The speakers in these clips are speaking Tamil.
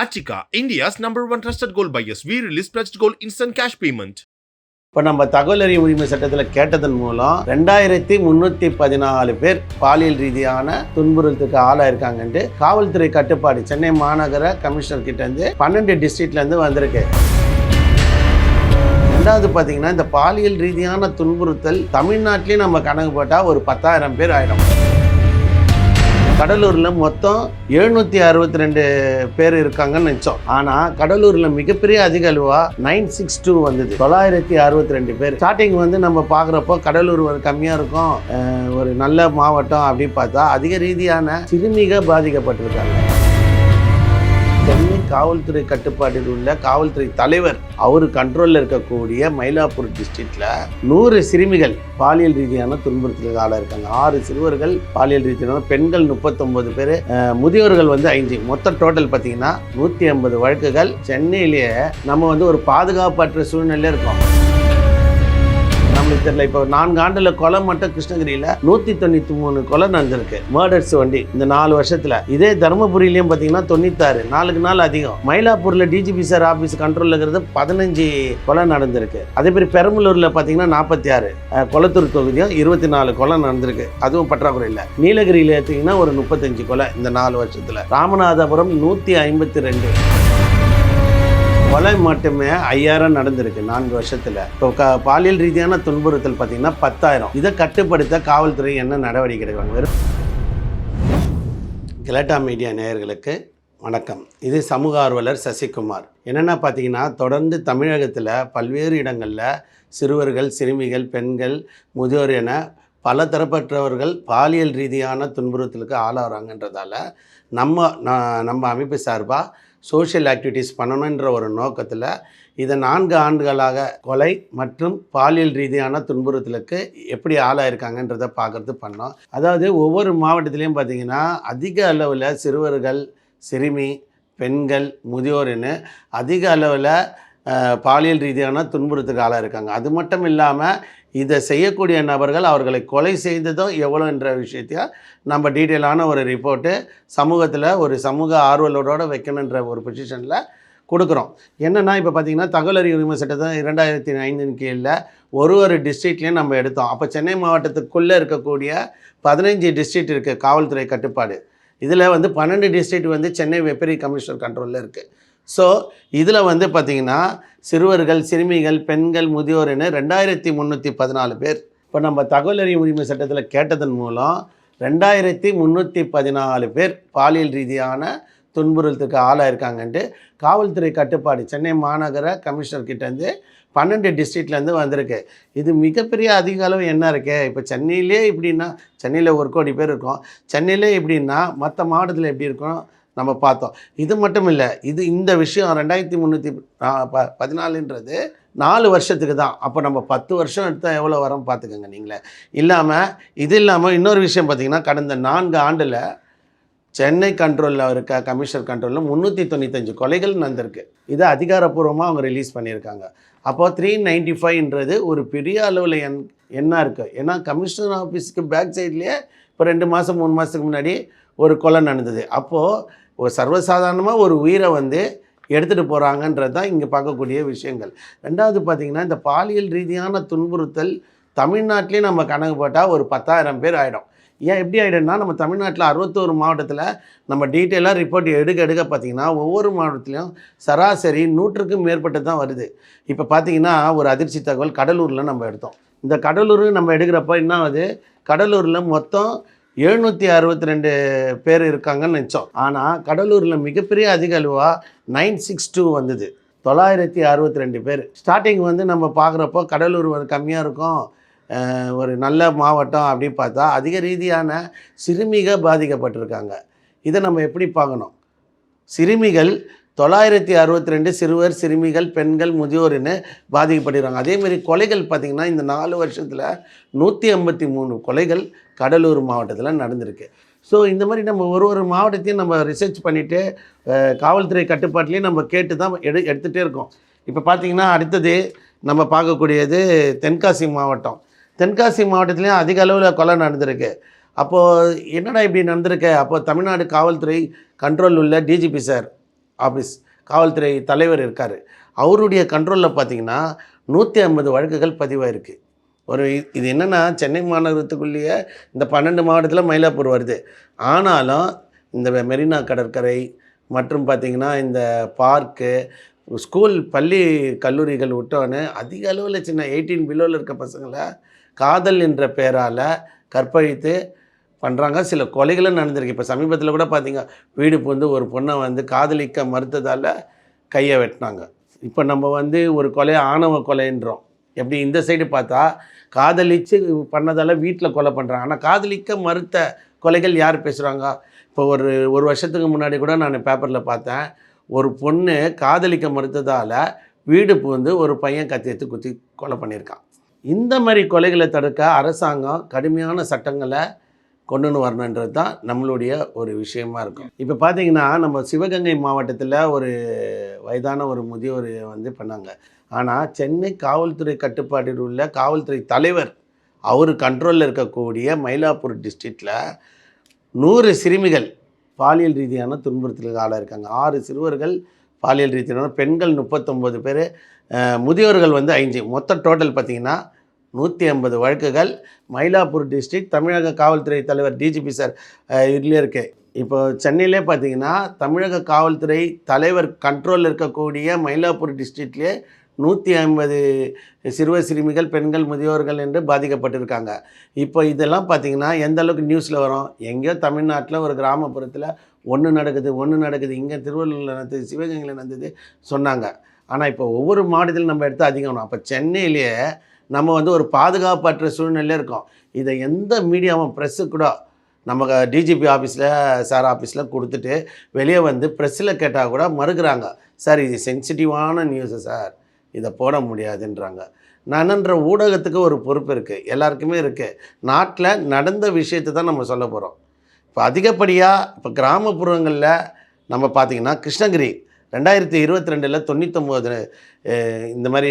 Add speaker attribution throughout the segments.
Speaker 1: Achika, India's number one trusted gold buyers. We release pledged gold instant cash payment.
Speaker 2: இப்போ நம்ம தகவல் அறிவு உரிமை சட்டத்தில் கேட்டதன் மூலம் ரெண்டாயிரத்தி முந்நூற்றி பதினாலு பேர் பாலியல் ரீதியான துன்புறுத்தலுக்கு ஆளாயிருக்காங்கன்ட்டு காவல்துறை கட்டுப்பாடு சென்னை மாநகர கமிஷனர் கிட்டேருந்து பன்னெண்டு டிஸ்ட்ரிக்ட்லேருந்து வந்திருக்கு ரெண்டாவது பார்த்தீங்கன்னா இந்த பாலியல் ரீதியான துன்புறுத்தல் தமிழ்நாட்டிலேயே நம்ம கணக்கு போட்டால் ஒரு பத்தாயிரம் பேர் ஆயிடும் கடலூரில் மொத்தம் எழுநூற்றி அறுபத்தி ரெண்டு பேர் இருக்காங்கன்னு நினச்சோம். ஆனால் கடலூரில் மிகப்பெரிய அதிக அளவா நைன் சிக்ஸ் டூ வந்தது. தொள்ளாயிரத்தி அறுபத்தி ரெண்டு பேர். ஸ்டார்டிங் வந்து நம்ம பார்க்குறப்போ கடலூர் ஒரு கம்மியாக இருக்கும். ஒரு நல்ல மாவட்டம் அப்படின்னு பார்த்தா அதிக ரீதியான சிறுமிக பாதிக்கப்பட்டிருக்காங்க. காவல்துறை கட்டுப்பாட்டில் உள்ள காவல்துறை தலைவர் அவர் கண்ட்ரோலில் இருக்கக்கூடிய மயிலாப்பூர் டிஸ்ட்ரிக்ட்ல நூறு சிறுமிகள் பாலியல் ரீதியான துன்புறுத்தலுக்கு ஆளாக இருக்காங்க. ஆறு சிறுவர்கள் பாலியல் ரீதியான பெண்கள் முப்பத்தொன்பது பேர் முதியோர்கள் வந்து ஐந்து. மொத்த டோட்டல் பார்த்தீங்கன்னா நூற்றி ஐம்பது வழக்குகள். சென்னையிலேயே நம்ம வந்து ஒரு பாதுகாப்பற்ற சூழ்நிலையில் இருக்கோம். நம்மளுக்கு தெரியல. இப்போ நான்கு ஆண்டுல கொலை மட்டும் கிருஷ்ணகிரியில நூத்தி தொண்ணூத்தி மூணு கொலை நடந்திருக்கு. மர்டர்ஸ் வண்டி இந்த நாலு வருஷத்துல. இதே தருமபுரியிலயும் பாத்தீங்கன்னா தொண்ணூத்தாறு நாளுக்கு நாள் அதிகம். மயிலாப்பூர்ல டிஜிபி சார் ஆபீஸ் கண்ட்ரோல்ல இருக்கிறது பதினஞ்சு கொலை நடந்திருக்கு. அதே மாதிரி பெரம்பலூர்ல பாத்தீங்கன்னா நாற்பத்தி ஆறு கொளத்தூர் தொகுதியும் இருபத்தி நாலு கொலை நடந்திருக்கு. அதுவும் பற்றாக்குறை இல்லை. நீலகிரியில எடுத்தீங்கன்னா ஒரு முப்பத்தஞ்சு கொலை இந்த நாலு வருஷத்துல. ராமநாதபுரம் நூத்தி ஐம்பத்தி ரெண்டு. கொலை மட்டுமே ஐயாயிரம் நடந்திருக்கு நான்கு வருஷத்துல. இப்போ க பாலியல் ரீதியான துன்புறுத்தல் பார்த்தீங்கன்னா பத்தாயிரம். இதை கட்டுப்படுத்த காவல்துறை என்ன நடவடிக்கை எடுக்கிறாங்க? வெறும் கிலட்டா மீடியா நேயர்களுக்கு வணக்கம். இது சமூக ஆர்வலர் சசிகுமார். என்னென்னா பார்த்தீங்கன்னா தொடர்ந்து தமிழகத்தில் பல்வேறு இடங்களில் சிறுவர்கள் சிறுமிகள் பெண்கள் முதியோர் என பல தரப்பற்றவர்கள் பாலியல் ரீதியான துன்புறுத்தலுக்கு ஆளாகிறாங்கன்றதால நம்ம ந- நம்ம அமைப்பு சார்பாக சோஷியல் ஆக்டிவிட்டீஸ் பண்ணணுன்ற ஒரு நோக்கத்தில் இதை நான்கு ஆண்டுகளாக கொலை மற்றும் பாலியல் ரீதியான துன்புறுத்தலுக்கு எப்படி ஆளாயிருக்காங்கன்றதை பார்க்குறது பண்ணோம். அதாவது ஒவ்வொரு மாவட்டத்திலையும் பார்த்தீங்கன்னா அதிக அளவில் சிறுவர்கள் சிறுமி பெண்கள் முதியோர்னு அதிக அளவில் பாலியல் ரீதியான துன்புறுத்தலுக்கு ஆளாக இருக்காங்க அது மட்டும் இல்லாமல் இதை செய்யக்கூடிய நபர்கள் அவர்களை கொலை செய்ததும் எவ்வளோன்ற விஷயத்தையும் நம்ம டீட்டெயிலான ஒரு ரிப்போர்ட்டு சமூகத்தில் ஒரு சமூக ஆர்வலரோடு வைக்கணுன்ற ஒரு பொசிஷனில் கொடுக்குறோம். என்னென்னா இப்போ பார்த்தீங்கன்னா தகவல் அறிவு உரிமை சட்டத்தை இரண்டாயிரத்தி ஐந்தின் கீழில் ஒரு ஒரு டிஸ்ட்ரிக்ட்லேயும் நம்ம எடுத்தோம். அப்போ சென்னை மாவட்டத்துக்குள்ளே இருக்கக்கூடிய பதினஞ்சு டிஸ்ட்ரிக்ட் இருக்குது காவல்துறை கட்டுப்பாடு. இதில் வந்து பன்னெண்டு டிஸ்ட்ரிக்ட் வந்து சென்னை வெப்பரி கமிஷனர் கண்ட்ரோலில் இருக்குது. ஸோ இதில் வந்து பார்த்திங்கன்னா சிறுவர்கள் சிறுமிகள் பெண்கள் முதியோர் என ரெண்டாயிரத்தி முந்நூற்றி பதினாலு பேர். இப்போ நம்ம தகவல் அறியும் உரிமை சட்டத்தில் கேட்டதன் மூலம் ரெண்டாயிரத்தி முந்நூற்றி பதினாலு பேர் பாலியல் ரீதியான துன்புறுத்தலுக்கு ஆளாயிருக்காங்கன்ட்டு காவல்துறை கட்டுப்பாடு சென்னை மாநகர கமிஷனர்கிட்டேருந்து பன்னெண்டு டிஸ்ட்ரிக்ட்லேருந்து வந்திருக்கு. இது மிகப்பெரிய அதிக அளவு என்ன இருக்கு? இப்போ சென்னையிலே இப்படின்னா சென்னையில் ஒரு கோடி பேர் இருக்கும். சென்னையிலே இப்படின்னா மற்ற மாவட்டத்தில் எப்படி இருக்கும்? நம்ம பார்த்தோம். இது மட்டும் இல்லை இது இந்த விஷயம் ரெண்டாயிரத்தி முந்நூற்றி ப பதினாலுன்றது நாலு வருஷத்துக்கு தான். அப்போ நம்ம பத்து வருஷம் எடுத்தால் எவ்வளோ வரோம் பார்த்துக்கோங்க நீங்களே. இல்லாமல் இது இல்லாமல் இன்னொரு விஷயம் பார்த்தீங்கன்னா கடந்த நான்கு ஆண்டில் சென்னை கண்ட்ரோலில் இருக்க கமிஷனர் கண்ட்ரோலில் முந்நூற்றி தொண்ணூத்தஞ்சு கொலைகள் நடந்திருக்கு. இதை அதிகாரப்பூர்வமாக அவங்க ரிலீஸ் பண்ணியிருக்காங்க. அப்போது த்ரீ நைன்டி ஃபைவ்ன்றது ஒரு பெரிய அளவில் எண் என்ன இருக்குது ஏன்னா கமிஷனர் ஆஃபீஸுக்கு பேக் சைட்லேயே இப்போ ரெண்டு மாதம் மூணு மாதத்துக்கு முன்னாடி ஒரு கொலை நடந்தது. அப்போது ஒரு சர்வசாதாரணமாக ஒரு உயிரை வந்து எடுத்துகிட்டு போகிறாங்கன்றது தான் இங்கே பார்க்கக்கூடிய விஷயங்கள். ரெண்டாவது பார்த்திங்கன்னா இந்த பாலியல் ரீதியான துன்புறுத்தல் தமிழ்நாட்டிலே நம்ம கணக்கு போட்டால் ஒரு பத்தாயிரம் பேர் ஆகிடும் ஏன் எப்படி ஆகிடும்னா நம்ம தமிழ்நாட்டில் அறுபத்தோரு மாவட்டத்தில் நம்ம டீட்டெயிலாக ரிப்போர்ட் எடுக்க எடுக்க பார்த்திங்கன்னா ஒவ்வொரு மாவட்டத்திலையும் சராசரி நூற்றுக்கும் மேற்பட்டு தான் வருது. இப்போ பார்த்திங்கன்னா ஒரு அதிர்ச்சி தகவல் கடலூரில் நம்ம எடுத்தோம். இந்த கடலூர் நம்ம எடுக்கிறப்ப என்ன ஆகுது? கடலூரில் மொத்தம் எழுநூற்றி அறுபத்தி ரெண்டு பேர் இருக்காங்கன்னு நினச்சோம். ஆனால் கடலூரில் மிகப்பெரிய அதிக அளவாக நைன் சிக்ஸ் டூ வந்தது. தொள்ளாயிரத்தி அறுபத்தி ரெண்டு பேர். ஸ்டார்டிங் வந்து நம்ம பார்க்குறப்போ கடலூர் ஒரு கம்மியாக இருக்கும். ஒரு நல்ல மாவட்டம் அப்படின்னு பார்த்தா அதிக ரீதியான சிறுமிகள் பாதிக்கப்பட்டிருக்காங்க. இதை நம்ம எப்படி பார்க்கணும்? சிறுமிகள் தொள்ளாயிரத்தி அறுபத்தி ரெண்டு சிறுவர் சிறுமிகள் பெண்கள் முதியோர்னு பாதிக்கப்படுகிறாங்க. அதேமாரி கொலைகள் பார்த்திங்கன்னா இந்த நாலு வருஷத்தில் நூற்றி ஐம்பத்தி மூணு கொலைகள் கடலூர் மாவட்டத்தில் நடந்திருக்கு. ஸோ இந்த மாதிரி நம்ம ஒரு ஒரு மாவட்டத்தையும் நம்ம ரிசர்ச் பண்ணிவிட்டு காவல்துறை கட்டுப்பாட்டிலையும் நம்ம கேட்டு தான் எடு எடுத்துகிட்டே இருக்கோம். இப்போ பார்த்திங்கன்னா அடுத்தது நம்ம பார்க்கக்கூடியது தென்காசி மாவட்டம். தென்காசி மாவட்டத்துலேயும் அதிக அளவில் கொலை நடந்திருக்கு. அப்போது என்னடா இப்படி நடந்திருக்கு? அப்போ தமிழ்நாடு காவல்துறை கண்ட்ரோல் உள்ள டிஜிபி சார் ஆஃபீஸ் காவல்துறை தலைவர் இருக்கார். அவருடைய கண்ட்ரோலில் பார்த்தீங்கன்னா நூற்றி ஐம்பது வழக்குகள் பதிவாயிருக்கு. ஒரு இது என்னென்னா சென்னை மாநகரத்துக்குள்ளேயே இந்த பன்னெண்டு மாவட்டத்தில் மயிலாப்பூர் வருது. ஆனாலும் இந்த மெரினா கடற்கரை மற்றும் பார்த்திங்கன்னா இந்த பார்க்கு ஸ்கூல் பள்ளி கல்லூரிகள் விட்டோன்னு அதிக அளவில் சின்ன எயிட்டீன் பிலோவில் இருக்க பசங்களை காதல் என்ற பெயரால் கற்பழித்து பண்ணுறாங்க சில கொலைகளும் நடந்திருக்கு. இப்போ சமீபத்தில் கூட பார்த்தீங்க வீடு புகுந்து ஒரு பொண்ணை வந்து காதலிக்க மறுத்ததால் கையை வெட்டினாங்க. இப்போ நம்ம வந்து ஒரு கொலை ஆணவ கொலைன்றோம். எப்படி இந்த சைடு பார்த்தா காதலித்து பண்ணதால் வீட்டில் கொலை பண்ணுறாங்க ஆனால் காதலிக்க மறுத்த கொலைகள் யார் பேசுகிறாங்க இப்போ ஒரு ஒரு வருஷத்துக்கு முன்னாடி கூட நான் பேப்பரில் பார்த்தேன். ஒரு பொண்ணு காதலிக்க மறுத்ததால் வீடு புகுந்து ஒரு பையன் கத்தி எடுத்து குத்தி கொலை பண்ணியிருக்கான். இந்த மாதிரி கொலைகளை தடுக்க அரசாங்கம் கடுமையான சட்டங்களை கொண்டுன்னு வரணுன்றது தான் நம்மளுடைய ஒரு விஷயமா இருக்கும். இப்போ பார்த்தீங்கன்னா நம்ம சிவகங்கை மாவட்டத்தில் ஒரு வயதான ஒரு முதியோர் வந்து பண்ணாங்க. ஆனால் சென்னை காவல்துறை கட்டுப்பாட்டில் உள்ள காவல்துறை தலைவர் அவர் கண்ட்ரோலில் இருக்கக்கூடிய மயிலாப்பூர் டிஸ்ட்ரிக்டில் நூறு சிறுமிகள் பாலியல் ரீதியான துன்புறுத்தலுக்கு ஆளாக இருக்காங்க. ஆறு சிறுவர்கள் பாலியல் ரீதியான பெண்கள் முப்பத்தொம்போது பேர் முதியோர்கள் வந்து ஐந்து. மொத்த டோட்டல் பார்த்திங்கன்னா நூற்றி ஐம்பது வழக்குகள். மயிலாப்பூர் டிஸ்ட்ரிக்ட் தமிழக காவல்துறை தலைவர் டிஜிபி சார் இதுலேயே இருக்கு. இப்போ சென்னையிலே பார்த்தீங்கன்னா தமிழக காவல்துறை தலைவர் கண்ட்ரோலில் இருக்கக்கூடிய மயிலாப்பூர் டிஸ்ட்ரிக்ட்லேயே நூற்றி ஐம்பது சிறுவ சிறுமிகள் பெண்கள் முதியோர்கள் என்று பாதிக்கப்பட்டிருக்காங்க. இப்போ இதெல்லாம் பார்த்தீங்கன்னா எந்த அளவுக்கு நியூஸில் வரும்? எங்கேயோ தமிழ்நாட்டில் ஒரு கிராமப்புறத்தில் ஒன்று நடக்குது ஒன்று நடக்குது. இங்கே திருவள்ளூரில் நடந்தது சிவகங்கையில் நடந்தது சொன்னாங்க. ஆனால் இப்போ ஒவ்வொரு மாவட்டத்திலும் நம்ம எடுத்து அதிகம் அப்போ சென்னையிலேயே நம்ம வந்து ஒரு பாதுகாப்பற்ற சூழ்நிலையில் இருக்கோம். இதை எந்த மீடியாவும் ப்ரெஸ்ஸு கூட நம்ம டிஜிபி ஆஃபீஸில் சார் ஆஃபீஸில் கொடுத்துட்டு வெளியே வந்து ப்ரெஸ்ஸில் கேட்டால் கூட மறுக்கிறாங்க. சார் இது சென்சிட்டிவான நியூஸு சார் இதை போட முடியாதுன்றாங்க. நானன்ற ஊடகத்துக்கு ஒரு பொறுப்பு இருக்குது எல்லாருக்குமே இருக்குது நாட்டில் நடந்த விஷயத்தை தான் நம்ம சொல்ல போகிறோம் இப்போ அதிகப்படியாக இப்போ கிராமப்புறங்களில் நம்ம பார்த்திங்கன்னா கிருஷ்ணகிரி ரெண்டாயிரத்தி இருபத்தி ரெண்டில் தொண்ணூத்தொம்போது இந்த மாதிரி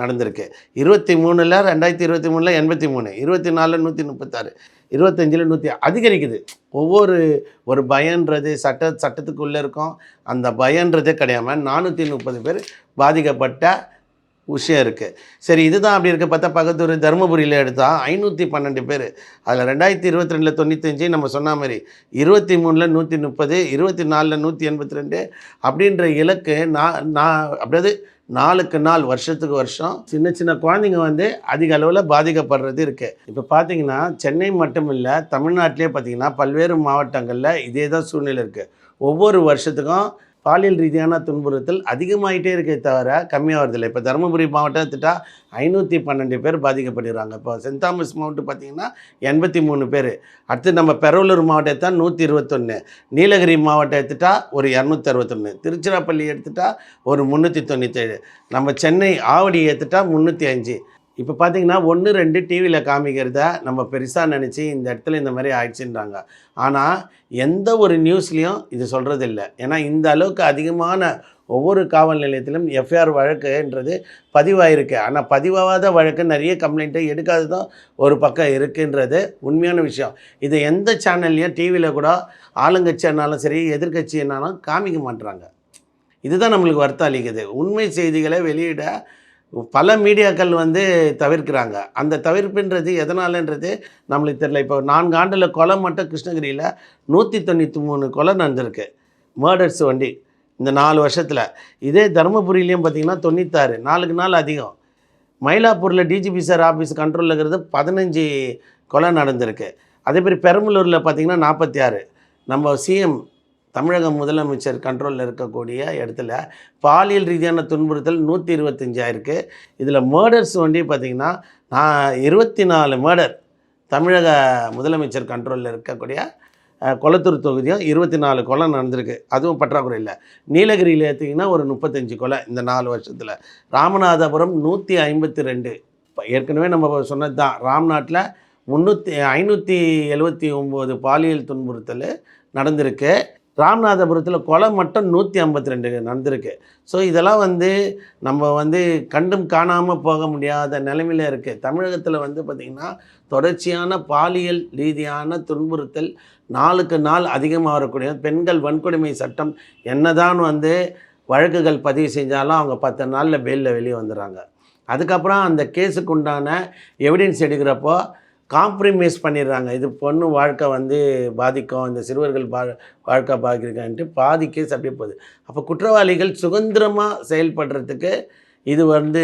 Speaker 2: நடந்திருக்கு. இருபத்தி மூணில் ரெண்டாயிரத்தி இருபத்தி மூணில் எண்பத்தி மூணு இருபத்தி நாலில் நூற்றி முப்பத்தாறு இருபத்தஞ்சில் நூற்றி அதிகரிக்குது. ஒவ்வொரு ஒரு பயன்றது சட்ட சட்டத்துக்குள்ளே இருக்கும். அந்த பயன்றதே கிடையாமல் நானூற்றி முப்பது பேர் பாதிக்கப்பட்ட விஷயம் இருக்குது சரி இதுதான் அப்படி இருக்க. பார்த்தா பக்கத்தூர் தருமபுரியில் எடுத்தால் ஐநூற்றி பன்னெண்டு பேர். அதில் ரெண்டாயிரத்தி இருபத்தி ரெண்டில் தொண்ணூத்தஞ்சு நம்ம சொன்ன மாதிரி இருபத்தி மூணில் நூற்றி முப்பது இருபத்தி நாலில் நூற்றி எண்பத்தி ரெண்டு அப்படின்ற இலக்கு நான் நான் அப்படியே நாளுக்கு நாள் வருஷத்துக்கு வருஷம் சின்ன சின்ன குழந்தைங்க வந்து அதிக அளவில் பாதிக்கப்படுறது இருக்குது இப்போ பார்த்தீங்கன்னா சென்னை மட்டும் இல்லை தமிழ்நாட்டிலே பார்த்தீங்கன்னா பல்வேறு மாவட்டங்களில் இதே தான் சூழ்நிலை இருக்குது ஒவ்வொரு வருஷத்துக்கும் பாலியல் ரீதியான துன்புறுத்தல் அதிகமாகிட்டே இருக்கே தவிர கம்மியாகிறதில்ல இப்போ தருமபுரி மாவட்டம் எடுத்துட்டா ஐநூற்றி பன்னெண்டு பேர் பாதிக்கப்படுகிறாங்க இப்போ சென்ட் தாமஸ் மாவட்டம் பார்த்தீங்கன்னா எண்பத்தி மூணு பேர். அடுத்து நம்ம பெரவலூர் மாவட்டத்தை நூற்றி இருபத்தொன்று நீலகிரி மாவட்டம் எடுத்துட்டா ஒரு இரநூத்தி அறுபத்தொன்று திருச்சிராப்பள்ளி எடுத்துட்டா ஒரு முந்நூற்றி தொண்ணூற்றேழு நம்ம சென்னை ஆவடி எடுத்துட்டா முந்நூற்றி அஞ்சு. இப்போ பார்த்தீங்கன்னா ஒன்று ரெண்டு டிவியில் காமிக்கிறத நம்ம பெருசாக நினச்சி இந்த இடத்துல இந்த மாதிரி ஆயிடுச்சுன்றாங்க. ஆனால் எந்த ஒரு நியூஸ்லேயும் இது சொல்கிறது இல்லை ஏன்னா இந்த அளவுக்கு அதிகமான ஒவ்வொரு காவல் நிலையத்திலும் எஃப்ஐஆர் வழக்குன்றது பதிவாயிருக்கு. ஆனால் பதிவாகாத வழக்கு நிறைய கம்ப்ளைண்ட்டை எடுக்காததும் ஒரு பக்கம் இருக்குன்றது உண்மையான விஷயம். இதை எந்த சேனல்லையும் டிவியில் கூட ஆளுங்கட்சியானாலும் சரி எதிர்கட்சினாலும் காமிக்க மாட்டுறாங்க இதுதான் நம்மளுக்கு வருத்தம் அளிக்குது. உண்மை செய்திகளை வெளியிட பல மீடியாக்கள் வந்து தவிர்க்கிறாங்க. அந்த தவிர்ப்புன்றது எதனாலன்றது நம்மளுக்கு தெரியல. இப்போ நான்கு ஆண்டில் கொலை மட்டும் கிருஷ்ணகிரியில் நூற்றி தொண்ணூற்றி மூணு கொலை நடந்திருக்கு. மர்டர்ஸ் வண்டி இந்த நாலு வருஷத்தில். இதே தருமபுரியிலையும் பார்த்தீங்கன்னா தொண்ணூத்தாறு நாளுக்கு நாள் அதிகம். மயிலாப்பூரில் டிஜிபி சார் ஆஃபீஸ் கண்ட்ரோலில் இருக்கிறது பதினஞ்சு கொலை நடந்திருக்கு. அதே மாதிரி பெரம்பலூரில் பார்த்திங்கன்னா நாற்பத்தி ஆறு. நம்ம சிஎம் தமிழக முதலமைச்சர் கண்ட்ரோலில் இருக்கக்கூடிய இடத்துல பாலியல் ரீதியான துன்புறுத்தல் நூற்றி இருபத்தஞ்சாயிருக்கு இதில் மர்டர்ஸ் வண்டி பார்த்திங்கன்னா நான் இருபத்தி நாலு மர்டர் தமிழக முதலமைச்சர் கண்ட்ரோலில் இருக்கக்கூடிய கொளத்தூர் தொகுதியும் இருபத்தி நாலு கொலை நடந்திருக்கு. அதுவும் பற்றாக்குறை இல்லை. நீலகிரியில் எடுத்திங்கன்னா ஒரு முப்பத்தஞ்சு கொலை இந்த நாலு வருஷத்தில். ராமநாதபுரம் நூற்றி ஐம்பத்தி ரெண்டு ஏற்கனவே நம்ம சொன்னது தான் ராம்நாட்டில் முந்நூற்றி ஐநூற்றி எழுபத்தி ஒம்பது பாலியல் துன்புறுத்தல் நடந்திருக்கு. ராமநாதபுரத்தில் கொலை மட்டும் நூற்றி ஐம்பத்தி ரெண்டு நடந்திருக்கு. ஸோ இதெல்லாம் வந்து நம்ம வந்து கண்டும் காணாமல் போக முடியாத நிலைமையில் இருக்குது தமிழகத்தில் வந்து பார்த்திங்கன்னா தொடர்ச்சியான பாலியல் ரீதியான துன்புறுத்தல் நாளுக்கு நாள் அதிகமாக வரக்கூடிய பெண்கள் வன்கொடுமை சட்டம் என்னதான் வந்து வழக்குகள் பதிவு செஞ்சாலும் அவங்க பத்து நாளில் பெயிலில் வெளியே வந்துடுறாங்க. அதுக்கப்புறம் அந்த கேஸுக்கு உண்டான எவிடன்ஸ் எடுக்கிறப்போ காம்ப்ரமைஸ் பண்ணிடுறாங்க. இது பொண்ணு வாழ்க்கை வந்து பாதிக்கும். இந்த சிறுவர்கள் பா வாழ்க்கை பாதிக்கிறதுன்ட்டு பாதி கேஸ் அப்படியே போகுது. அப்போ குற்றவாளிகள் சுதந்திரமாக செயல்படுறதுக்கு இது வந்து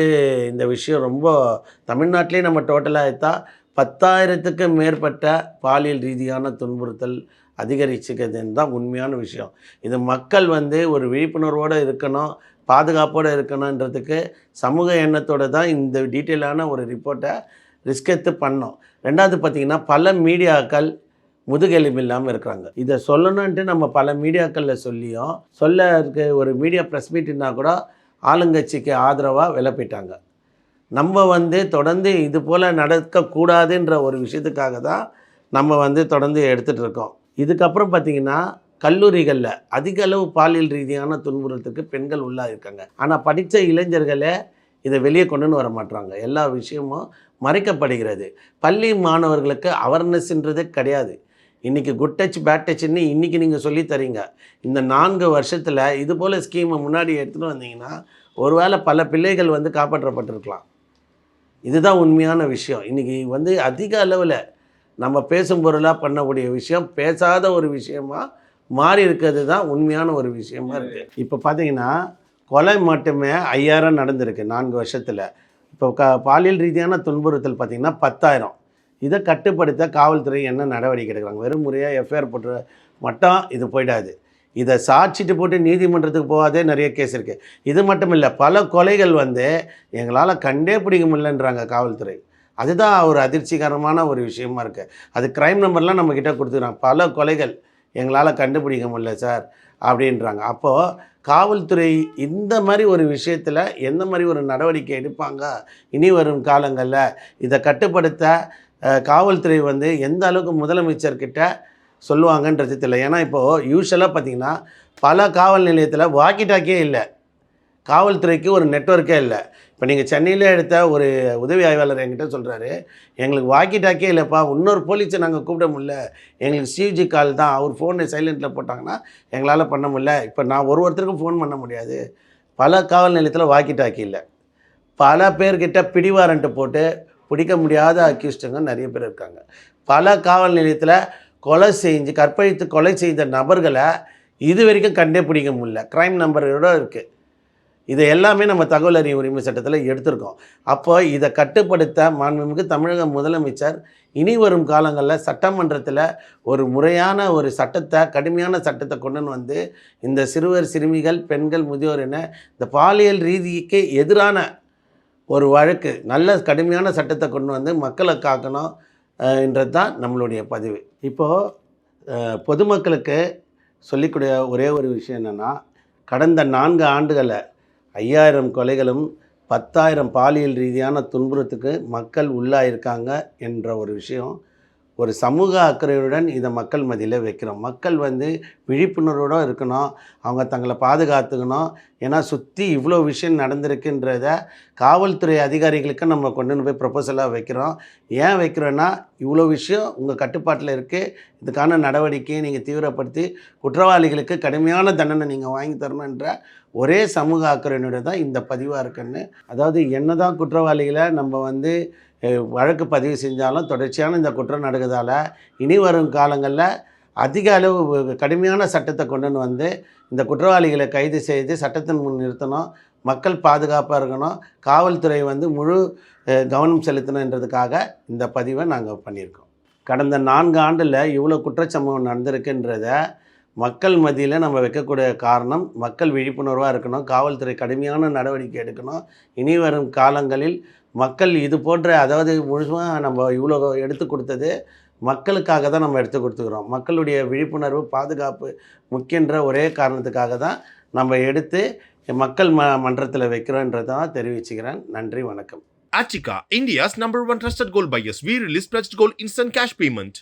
Speaker 2: இந்த விஷயம் ரொம்ப தமிழ்நாட்டிலே நம்ம டோட்டலாக எடுத்தால் பத்தாயிரத்துக்கு மேற்பட்ட பாலியல் ரீதியான துன்புறுத்தல் அதிகரிச்சுக்கிறதுன்னு தான் உண்மையான விஷயம். இது மக்கள் வந்து ஒரு விழிப்புணர்வோடு இருக்கணும் பாதுகாப்போடு இருக்கணுன்றதுக்கு சமூக எண்ணத்தோடு தான் இந்த டீட்டெயிலான ஒரு ரிப்போர்ட்டை ரிஸ்க் எடுத்து பண்ணோம். ரெண்டாவது பார்த்திங்கன்னா பல மீடியாக்கள் முதுகெலும்பு இல்லாமல் இருக்கிறாங்க. இதை சொல்லணுன்ட்டு நம்ம பல மீடியாக்களில் சொல்லியும் சொல்ல இருக்க ஒரு மீடியா ப்ரெஸ் மீட்டுனா கூட ஆளுங்கட்சிக்கு ஆதரவாக விலப்பிட்டாங்க நம்ம வந்து தொடர்ந்து இது போல் நடக்கக்கூடாதுன்ற ஒரு விஷயத்துக்காக தான் நம்ம வந்து தொடர்ந்து எடுத்துகிட்டு இருக்கோம். இதுக்கப்புறம் பார்த்திங்கன்னா கல்லூரிகளில் அதிக அளவு பாலியல் ரீதியான துன்புறுத்துக்கு பெண்கள் உள்ளாக இருக்காங்க ஆனால் படித்த இளைஞர்களே இதை வெளியே கொண்டுன்னு வர மாட்டாங்க எல்லா விஷயமும் மறைக்கப்படுகிறது. பள்ளி மாணவர்களுக்கு அவேர்னஸ்ன்றதே கிடையாது. இன்றைக்கி குட் டச் பேட் டச்னு இன்றைக்கி நீங்கள் சொல்லி தரீங்க. இந்த நான்கு வருஷத்தில் இது போல் ஸ்கீமை முன்னாடி எடுத்துகிட்டு வந்தீங்கன்னா ஒருவேளை பல பிள்ளைகள் வந்து காப்பாற்றப்பட்டிருக்கலாம். இதுதான் உண்மையான விஷயம். இன்றைக்கி வந்து அதிக அளவில் நம்ம பேசும் பொருளாக பண்ணக்கூடிய விஷயம் பேசாத ஒரு விஷயமா மாறி இருக்கிறது தான் உண்மையான ஒரு விஷயமா இருக்குது இப்போ பார்த்தீங்கன்னா கொலை மட்டுமே ஐயாயிரம் நடந்திருக்கு நான்கு வருஷத்தில். இப்போ க பாலியல் ரீதியான துன்புறுத்தல் பார்த்திங்கன்னா பத்தாயிரம். இதை கட்டுப்படுத்த காவல்துறை என்ன நடவடிக்கை எடுக்கிறாங்க? வெறும் முறையாக எஃப்ஐஆர் போட்டு மட்டும் இது போயிடாது. இதை சாட்சிட்டு போட்டு நீதிமன்றத்துக்கு போகாதே நிறைய கேஸ் இருக்குது இது மட்டும் இல்லை பல கொலைகள் வந்து எங்களால் கண்டே பிடிக்க முடியலன்றாங்க காவல்துறை. அதுதான் ஒரு அதிர்ச்சிகரமான ஒரு விஷயமா இருக்குது அது க்ரைம் நம்பர்லாம் நம்மக்கிட்ட கொடுத்துக்கிறாங்க. பல கொலைகள் எங்களால் கண்டுபிடிக்க முடியல சார். அப்படின்றாங்க. அப்போது காவல்துறை இந்த மாதிரி ஒரு விஷயத்தில் எந்த மாதிரி ஒரு நடவடிக்கை எடுப்பாங்க? இனி வரும் காலங்களில் இதை கட்டுப்படுத்த காவல்துறை வந்து எந்த அளவுக்கு முதலமைச்சர்கிட்ட சொல்லுவாங்கன்றது தெரியல. ஏன்னா இப்போது யூஸ்வலாக பார்த்திங்கன்னா பல காவல் நிலையத்தில் வாக்கி டாக்கியே இல்லை. காவல்துறைக்கு ஒரு நெட்வொர்க்கே இல்லை. இப்போ நீங்கள் சென்னையிலே எடுத்த ஒரு உதவி ஆய்வாளர் என்கிட்ட சொல்கிறாரு எங்களுக்கு வாக்கி டாக்கே இல்லைப்பா இன்னொரு போலீஸை நாங்கள் கூப்பிட முடியல. எங்களுக்கு சிஜி கால் தான். அவர் ஃபோனை சைலண்ட்டில் போட்டாங்கன்னா எங்களால் பண்ண முடியல. இப்போ நான் ஒரு ஒருத்தருக்கும் ஃபோன் பண்ண முடியாது. பல காவல் நிலையத்தில் வாக்கி டாக்கி இல்லை. பல பேர்கிட்ட பிடிவாரண்ட்டு போட்டு பிடிக்க முடியாத அக்யூஸ்டுங்க நிறைய பேர் இருக்காங்க. பல காவல் நிலையத்தில் கொலை செஞ்சு கற்பழித்து கொலை செய்த நபர்களை இது வரைக்கும் கண்டே பிடிக்க முடியல. க்ரைம் நம்பரோட இருக்குது இதை எல்லாமே நம்ம தகவல் அறியும் உரிமை சட்டத்தில் எடுத்திருக்கோம். அப்போ இதை கட்டுப்படுத்த மாண்புமிகு தமிழக முதலமைச்சர் இனி வரும் காலங்களில் சட்டமன்றத்தில் ஒரு முறையான ஒரு சட்டத்தை கடுமையான சட்டத்தை கொண்டு வந்து இந்த சிறுவர் சிறுமிகள் பெண்கள் முதியோர் என இந்த பாலியல் ரீதிக்கு எதிரான ஒரு வழக்கு நல்ல கடுமையான சட்டத்தை கொண்டு வந்து மக்களை காக்கணும் என்றது தான் நம்மளுடைய பதிவு. இப்போது பொதுமக்களுக்கு சொல்லிக்கூடிய ஒரே ஒரு விஷயம் என்னென்னா கடந்த நான்கு ஆண்டுகளை ஐயாயிரம் கொலைகளும் பத்தாயிரம் பாலியல் ரீதியான துன்புறத்துக்கு மக்கள் உள்ளாயிருக்காங்க என்ற ஒரு விஷயம் ஒரு சமூக அக்கறையுடன் இதை மக்கள் மத்தியில் வைக்கிறோம். மக்கள் வந்து விழிப்புணர்வோடு இருக்கணும். அவங்க தங்களை பாதுகாத்துக்கணும். ஏன்னா சுற்றி இவ்வளோ விஷயம் நடந்திருக்குன்றத காவல்துறை அதிகாரிகளுக்கு நம்ம கொண்டு போய் ப்ரொபோசலாக வைக்கிறோம். ஏன் வைக்கிறோன்னா இவ்வளோ விஷயம் உங்கள் கட்டுப்பாட்டில் இருக்குது இதுக்கான நடவடிக்கையை நீங்கள் தீவிரப்படுத்தி குற்றவாளிகளுக்கு கடுமையான தண்டனை நீங்கள் வாங்கி தரணுன்ற ஒரே சமூக அக்கறையினுடைய தான் இந்த பதிவாக இருக்குன்னு. அதாவது என்ன தான் குற்றவாளிகளை நம்ம வந்து வழக்கு பதிவு செஞ்சாலும் தொடர்ச்சியான இந்த குற்றம் நடக்குதால் இனி வரும் காலங்களில் அதிக அளவு கடுமையான சட்டத்தை கொண்டு வந்து இந்த குற்றவாளிகளை கைது செய்து சட்டத்தின் முன் நிறுத்தணும். மக்கள் பாதுகாப்பாக இருக்கணும். காவல்துறை வந்து முழு கவனம் செலுத்தணுன்றதுக்காக இந்த பதிவை நாங்கள் பண்ணியிருக்கோம். கடந்த நான்கு ஆண்டில் இவ்வளோ குற்றச்சம்பவம் நடந்திருக்குன்றத மக்கள் மத்தியில் நம்ம வைக்கக்கூடிய காரணம் மக்கள் விழிப்புணர்வாக இருக்கணும். காவல்துறை கடுமையான நடவடிக்கை எடுக்கணும். இனி வரும் காலங்களில் மக்கள் இது போன்ற அதாவது முழுசுமாக நம்ம இவ்வளோ எடுத்து கொடுத்தது மக்களுக்காக தான் நம்ம எடுத்து கொடுத்துக்கிறோம் மக்களுடைய விழிப்புணர்வு பாதுகாப்பு முக்கியன்ற ஒரே காரணத்துக்காக தான் நம்ம எடுத்து மக்கள் ம மன்றத்தில் வைக்கிறோன்றதான் தெரிவிச்சுக்கிறேன் நன்றி வணக்கம்
Speaker 1: Achika, India's number one trusted gold buyers. We release pledged gold instant cash payment.